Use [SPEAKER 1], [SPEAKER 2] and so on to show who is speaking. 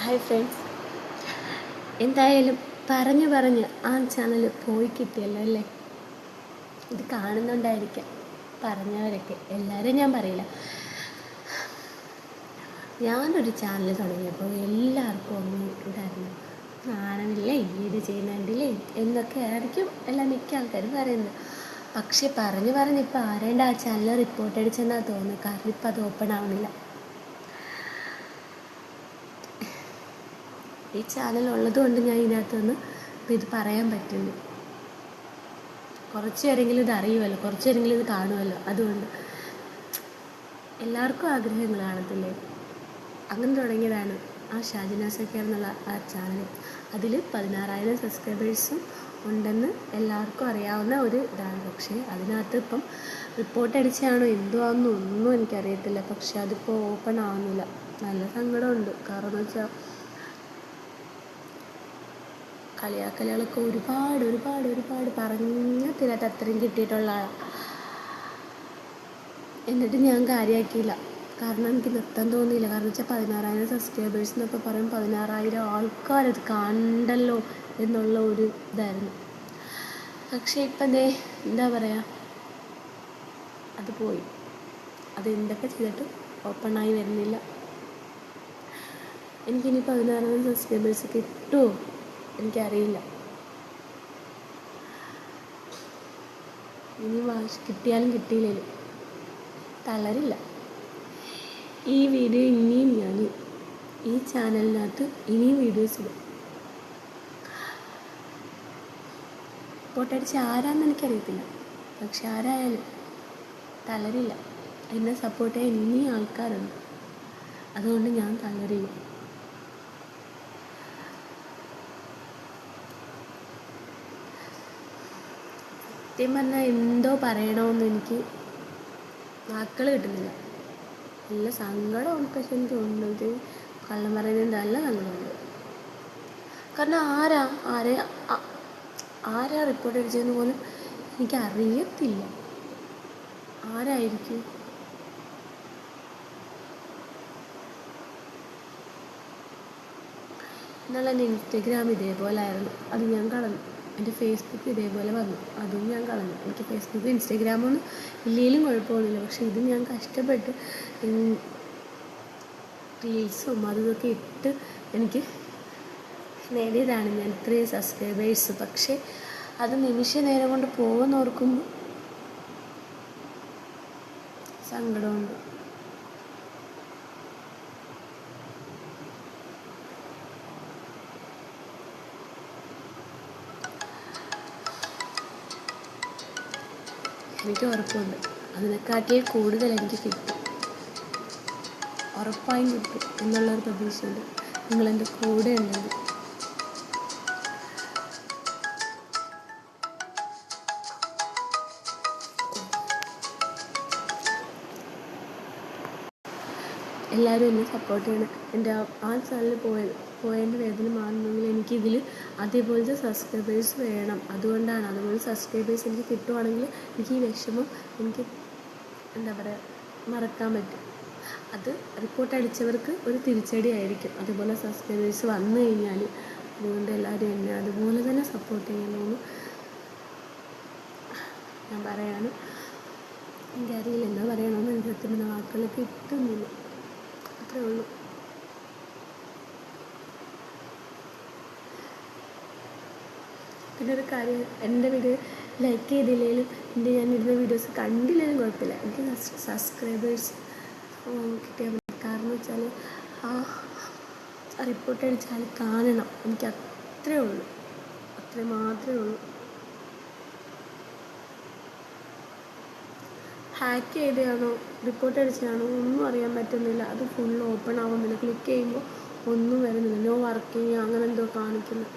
[SPEAKER 1] Hi friends എന്തായാലും പറഞ്ഞു പറഞ്ഞ് ആ ചാനൽ പോയി കിട്ടിയല്ലോ അല്ലേ? ഇത് കാണുന്നുണ്ടായിരിക്കാം. പറഞ്ഞവരൊക്കെ. എല്ലാവരും ഞാൻ പറയില്ല. ഞാനൊരു ചാനൽ തുടങ്ങിയപ്പോൾ എല്ലാവർക്കും ഒന്നും ഉണ്ടായിരുന്നു നാണമില്ലേ? ഇത് ചെയ്യുന്നുണ്ടില്ലേ എന്നൊക്കെ ആയിരിക്കും എല്ലാ മിക്ക ആൾക്കാരും പറയുന്നത്. പക്ഷെ പറഞ്ഞു പറഞ്ഞ് ഇപ്പോൾ ആരേണ്ട ആ ചാനൽ റിപ്പോർട്ട് അടിച്ചെന്നാണ് തോന്നുന്നത് കാരണം ഇപ്പം അത് ഓപ്പൺ ആവുന്നില്ല ഈ ചാനൽ ഉള്ളതുകൊണ്ട് ഞാൻ ഇതിനകത്ത് നിന്ന് ഇപ്പം ഇത് പറയാൻ പറ്റുന്നു കുറച്ച് പേരെങ്കിലും ഇത് അറിയുമല്ലോ കുറച്ച് പേരെങ്കിലും ഇത് കാണുമല്ലോ. അതുകൊണ്ട് എല്ലാവർക്കും ആഗ്രഹങ്ങൾ കാണത്തില്ലേ? അങ്ങനെ തുടങ്ങിയതാണ് ആ ഷാജിന സഖ്യ എന്നുള്ള ആ ചാനൽ അതിൽ പതിനാറായിരം സബ്സ്ക്രൈബേഴ്സും ഉണ്ടെന്ന് എല്ലാവർക്കും അറിയാവുന്ന ഒരു ഇതാണ്. പക്ഷേ അതിനകത്ത് ഇപ്പം റിപ്പോർട്ട് അടിച്ചാണോ എന്തോ ഒന്നും എനിക്കറിയത്തില്ല. പക്ഷെ അതിപ്പോൾ ഓപ്പൺ ആവുന്നില്ല. നല്ല സങ്കടമുണ്ട്. കാരണം എന്ന് വെച്ചാൽ കളിയാക്കലുകളൊക്കെ ഒരുപാട് ഒരുപാട് ഒരുപാട് പറഞ്ഞ തീരാത്ത അത്രയും കിട്ടിയിട്ടുള്ള ആളാണ് എന്നിട്ട് ഞാൻ കാര്യമാക്കിയില്ല കാരണം എനിക്ക് നിർത്താൻ തോന്നിയില്ല. കാരണം വെച്ചാൽ പതിനാറായിരം സബ്സ്ക്രൈബേഴ്സ് എന്നൊക്കെ പറയും. പതിനാറായിരം ആൾക്കാരത് കണ്ടല്ലോ എന്നുള്ള ഒരു ഇതായിരുന്നു. പക്ഷേ ഇപ്പം ദേ എന്താ പറയുക അത് പോയി. അത് എന്തൊക്കെ ചെയ്തിട്ടും ഓപ്പണായി വരുന്നില്ല. എനിക്കിനി പതിനാറായിരം സബ്സ്ക്രൈബേഴ്സ് കിട്ടുമോ എനിക്കറിയില്ല. ഇനി വാശി കിട്ടിയാലും കിട്ടിയില്ലേലും. തളരില്ല. ഈ വീഡിയോ ഇനിയും ഞാൻ ഈ ചാനലിനകത്ത് ഇനിയും വീഡിയോസ് ഇടും. പൊട്ടടിച്ച് ആരാന്ന് എനിക്കറിയത്തില്ല. പക്ഷെ ആരായാലും തളരില്ല. എന്നെ സപ്പോർട്ട് ചെയ്യാൻ ഇനിയും ആൾക്കാരുണ്ട്. അതുകൊണ്ട് ഞാൻ തളരില്ല. സത്യം പറഞ്ഞാൽ എന്തോ പറയണമെന്ന് എനിക്ക് വാക്കുകൾ കിട്ടുന്നില്ല. നല്ല സങ്കടമാണ് പക്ഷെ എനിക്ക് തോന്നുന്നത് കള്ളം പറയുന്നത് നല്ല സങ്കടമുണ്ട് കാരണം ആരാ ആരെ ആരാ റിപ്പോർട്ട് അടിച്ചതെന്ന് പോലും എനിക്ക് അറിയത്തില്ല ആരായിരിക്കും? എന്നാൽ എന്റെ ഇൻസ്റ്റഗ്രാം ഇതേപോലെ ആയിരുന്നു. അത് ഞാൻ കളഞ്ഞു എന്റെ ഫേസ്ബുക്ക് ഇതേപോലെ വന്നു. അതും ഞാൻ കളഞ്ഞു. എനിക്ക് ഫേസ്ബുക്ക് ഇൻസ്റ്റാഗ്രാമൊന്നും ഇല്ലെങ്കിലും കുഴപ്പമൊന്നുമില്ല. പക്ഷേ ഇത് ഞാൻ കഷ്ടപ്പെട്ട് റീൽസും അതും ഇതൊക്കെ ഇട്ട് എനിക്ക് നേടിയതാണ് ഞാൻ ഇത്രയും സബ്സ്ക്രൈബേഴ്സ് പക്ഷേ അത് നിമിഷ നേരം കൊണ്ട് പോകുന്നവർക്കും സങ്കടമുണ്ട്. എനിക്ക് ഉറപ്പുണ്ട്. അതിനെക്കാട്ടിൽ കൂടുതൽ എനിക്ക് കിട്ടും. ഉറപ്പായും കിട്ടും എന്നുള്ളൊരു പ്രതീക്ഷയുണ്ട്. നിങ്ങളെന്റെ കൂടെ ഉണ്ടെങ്കിൽ. എല്ലാവരും എന്നെ സപ്പോർട്ട് ചെയ്യണം. എന്റെ ആ ചാനലിൽ പോയത് പോയതിന്റെ വേദന മാറണമെങ്കിൽ എനിക്കിതിൽ അതേപോലത്തെ സബ്സ്ക്രൈബേഴ്സ് വേണം. അതുകൊണ്ടാണ്. അതുപോലെ സബ്സ്ക്രൈബേഴ്സ് എനിക്ക് കിട്ടുവാണെങ്കിൽ എനിക്ക് ഈ വിഷമം എനിക്ക് എന്താ പറയുക മറക്കാൻ പറ്റും. അത് റിപ്പോർട്ട് അടിച്ചവർക്ക് ഒരു തിരിച്ചടി ആയിരിക്കും അതുപോലെ സബ്സ്ക്രൈബേഴ്സ് വന്നു കഴിഞ്ഞാൽ അതുകൊണ്ട് എല്ലാവരും എന്നെ അതുപോലെ തന്നെ സപ്പോർട്ട് ചെയ്യണമെന്ന് ഞാൻ പറയാണ്. എനിക്കറിയില്ല. എന്താ പറയണമെന്ന് സത്യം വാക്കുകൾ കിട്ടുന്നില്ല. അത്രേ ഉള്ളൂ. പിന്നെ ഒരു കാര്യം എന്റെ വീഡിയോ ലൈക്ക് ചെയ്തില്ലെങ്കിലും എന്റെ ഞാൻ ഇടുന്ന വീഡിയോസ് കണ്ടില്ലെങ്കിലും കുഴപ്പമില്ല. എനിക്ക് സബ്സ്ക്രൈബേഴ്സ് കിട്ടിയാൽ മതി. കാരണം വെച്ചാൽ ആ റിപ്പോർട്ട് അടിച്ചാൽ കാണണം. എനിക്ക് അത്രേ ഉള്ളൂ. അത്രേ മാത്രമേ ഉള്ളൂ. ഹാക്ക് ചെയ്തതാണോ? റിപ്പോർട്ട് അടിച്ചതാണോ? ഒന്നും അറിയാൻ പറ്റുന്നില്ല. അത് ഫുൾ ഓപ്പൺ ആവുന്നില്ല. ക്ലിക്ക് ചെയ്യുമ്പോൾ ഒന്നും വരുന്നില്ല. നോ വർക്കിംഗ് അങ്ങനെ എന്തോ കാണിക്കുന്നു.